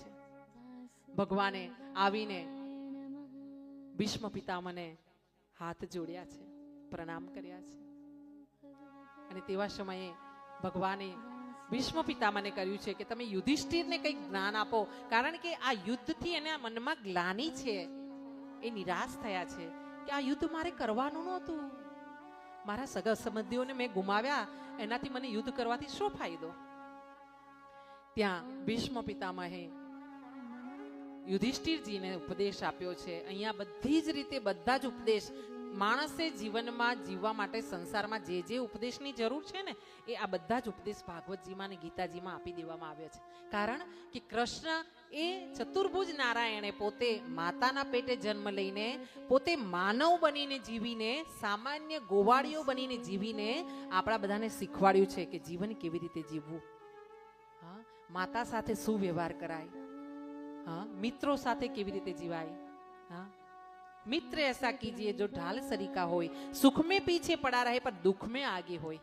જોડ્યા છે. ભગવાને આવીને ભીષ્મ પિતામને હાથ જોડ્યા છે, પ્રણામ કર્યા છે. અને તેવા સમયે ભગવાને ભીષ્મ પિતામાને કર્યું છે કે તમે યુધિષ્ઠિરને કંઈક જ્ઞાન આપો, કારણ કે આ યુદ્ધથી એના મનમાં ગ્લાની છે. એ નિરાશ થયા છે કે આ યુદ્ધ મારે કરવાનું નહોતું. મારા સગા સંબંધીઓને મેં ગુમાવ્યા, એનાથી મને યુદ્ધ કરવાથી શું ફાયદો? ત્યાં ભીષ્મ પિતામહે યુધિષ્ઠિરજીને ઉપદેશ આપ્યો છે. અહીંયા બધી જ રીતે બધા જ ઉપદેશ માણસે જીવનમાં જીવવા માટે સંસારમાં જે જે ઉપદેશની જરૂર છે ને, એ આ બધા જ ઉપદેશ ભાગવતજીમાં અને ગીતાજીમાં આપી દેવામાં આવ્યા છે. કારણ કે કૃષ્ણ એ ચતુર્ભુજ નારાયણે પોતે માતાના પેટે જન્મ લઈને, પોતે માનવ બનીને જીવીને, સામાન્ય ગોવાળીઓ બનીને જીવીને આપણા બધાને શીખવાડ્યું છે કે જીવન કેવી રીતે જીવવું. હા, માતા સાથે શું વ્યવહાર કરાય? हाँ मित्रों साथे केवी रीते जीवाय हाँ मित्र ऐसा कीजिए जो ढाल सरीका होय सुख में पीछे पड़ा रहे पर दुख में आगे होय